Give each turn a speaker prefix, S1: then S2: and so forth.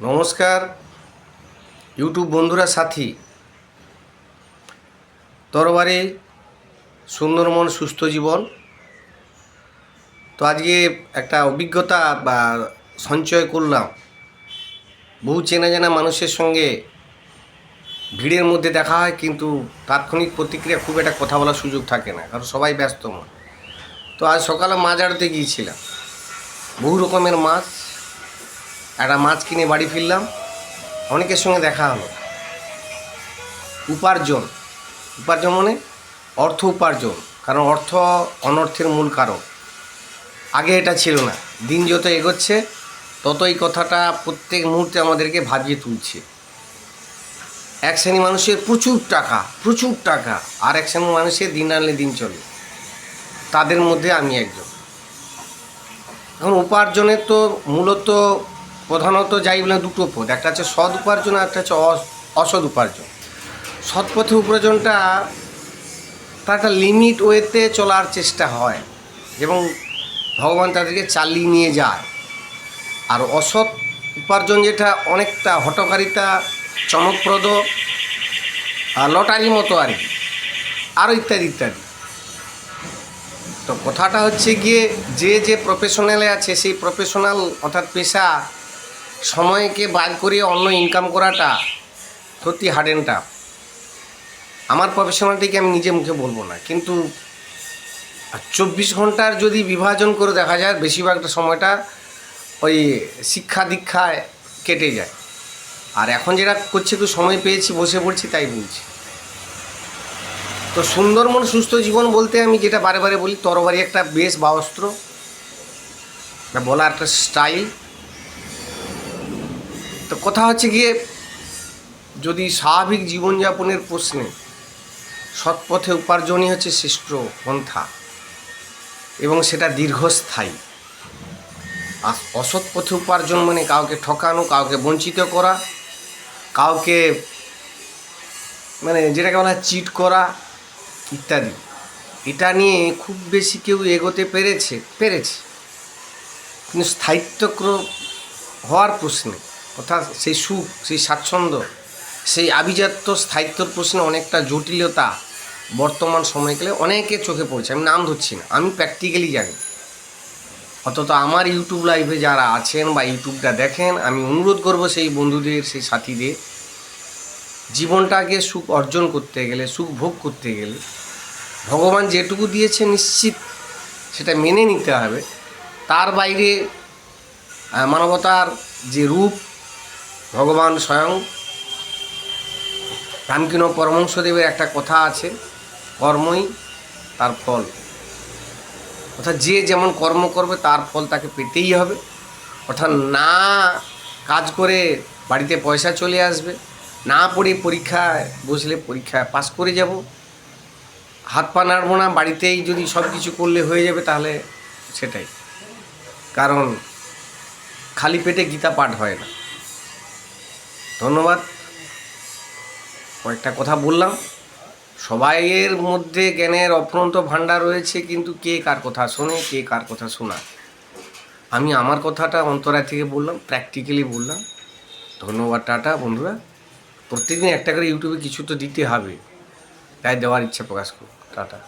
S1: নমস্কার ইউটিউব বন্ধুরা, সাথী। তরবারে সুন্দরমন সুস্থ জীবন। তো আজকে একটা অভিজ্ঞতা বা সঞ্চয় করলাম। বহু চেনা জানা মানুষের সঙ্গে ভিড়ের মধ্যে দেখা হয়, কিন্তু তাৎক্ষণিক প্রতিক্রিয়া খুব একটা কথা বলার সুযোগ থাকে না, কারণ সবাই ব্যস্ত মন। তো আজ সকালে মাছ আড়তে গিয়েছিলাম। বহু রকমের মাছ একটা মাছ কিনে বাড়ি ফিরলাম, অনেকের সঙ্গে দেখা হলো। উপার্জন। উপার্জন মানে অর্থ উপার্জন, কারণ অর্থ অনর্থের মূল কারণ আগে এটা ছিল না। দিন যত এগোচ্ছে তত এই কথাটা প্রত্যেক মুহূর্তে আমাদেরকে ভাবিয়ে তুলছে। এক শ্রেণি মানুষের প্রচুর টাকা প্রচুর টাকা, আর এক শ্রেণি মানুষের দিন আনলে দিন চলে। তাদের মধ্যে আমি একজন। এখন উপার্জনের তো মূলত প্রধানত যাই বলে দুটো পথ, একটা হচ্ছে সৎ উপার্জন আর একটা হচ্ছে অস- অসৎ উপার্জন। সৎ পথে উপার্জনটা তার একটা লিমিট ওয়েতে চলার চেষ্টা হয় এবং ভগবান তাদেরকে চালিয়ে নিয়ে যায়। আর অসৎ উপার্জন যেটা অনেকটা হটকারিতা, চমকপ্রদ লটারি মতো আর কি আরও ইত্যাদি ইত্যাদি। তো কথাটা হচ্ছে গিয়ে যে যে প্রফেশনালে আছে, সেই প্রফেশনাল অর্থাৎ পেশা সময়কে বাদ করে অন্য ইনকাম করাটা সত্যি হার্ড অ্যান্ড টাফ আমার প্রফেশনালটিকে আমি নিজে মুখে বলব না, কিন্তু চব্বিশ ঘণ্টার যদি বিভাজন করে দেখা যায় বেশিরভাগটা সময়টা ওই শিক্ষা দীক্ষায় কেটে যায়। আর এখন যেটা করছে, একটু সময় পেয়েছি, বসে পড়ছি, তাই বলছি। তো সুন্দরমন সুস্থ জীবন বলতে আমি যেটা বারে বারে বলি, তরবারি একটা বেশ বা অস্ত্র বা বলা একটা স্টাইল তো কথা হচ্ছে গিয়ে, যদি স্বাভাবিক জীবনযাপনের প্রশ্নে সৎপথে উপার্জনই হচ্ছে শ্রেষ্ঠ পন্থা, এবং সেটা দীর্ঘস্থায়ী, আর অসৎ পথে উপার্জন মানে কাউকে ঠকানো, কাউকে বঞ্চিত করা, কাউকে মানে যেটাকে বলা চিট করা ইত্যাদি, এটা নিয়ে খুব বেশি কেউ এগোতে পেরেছে পেরেছে। কিন্তু স্থায়িত্বক্র হওয়ার প্রশ্নে অর্থাৎ সেই সুখ, সেই স্বাচ্ছন্দ্য, সেই আভিজাত্য স্থায়িত্বর প্রশ্নে অনেকটা জটিলতা বর্তমান সময়কালে অনেকে চোখে পড়ছে। আমি নাম ধরছি না, আমি প্র্যাকটিক্যালি জানি। অন্তত আমার ইউটিউব লাইভে যারা আছেন বা ইউটিউবটা দেখেন, আমি অনুরোধ করব সেই বন্ধুদের, সেই সাথীদের, জীবনটাকে সুখ অর্জন করতে গেলে, সুখ ভোগ করতে গেলে, ভগবান যেটুকু দিয়েছে নিশ্চিত সেটা মেনে নিতে হবে। তার বাইরে মানবতার যে রূপ ভগবান স্বয়ং রামকৃষ্ণ পরমংসদেবের একটা কথা আছে, কর্মই তার ফল। অর্থাৎ যে যেমন কর্ম করবে, তার ফল তাকে পেতেই হবে। অর্থাৎ না কাজ করে বাড়িতে পয়সা চলে আসবে, না পড়ে পরীক্ষায় বসলে পরীক্ষায় পাস করে যাব। হাত পা নাড়বো না, বাড়িতেই যদি সব কিছু করলে হয়ে যাবে, তাহলে সেটাই। কারণ খালি পেটে গীতা পাঠ হয় না। ধন্যবাদ। কয়েকটা কথা বললাম। সবাইয়ের মধ্যে জ্ঞানের অফুরন্ত ভাণ্ডার রয়েছে, কিন্তু কে কার কথা শোনে, কে কার কথা শোনায় আমি আমার কথাটা অন্তরায় থেকে বললাম প্র্যাকটিক্যালি বললাম। ধন্যবাদ টাটা, বন্ধুরা। প্রত্যেকদিন একটা করে ইউটিউবে কিছু তো দিতে হবে। তাই দেওয়ার ইচ্ছা প্রকাশ করুন টাটা।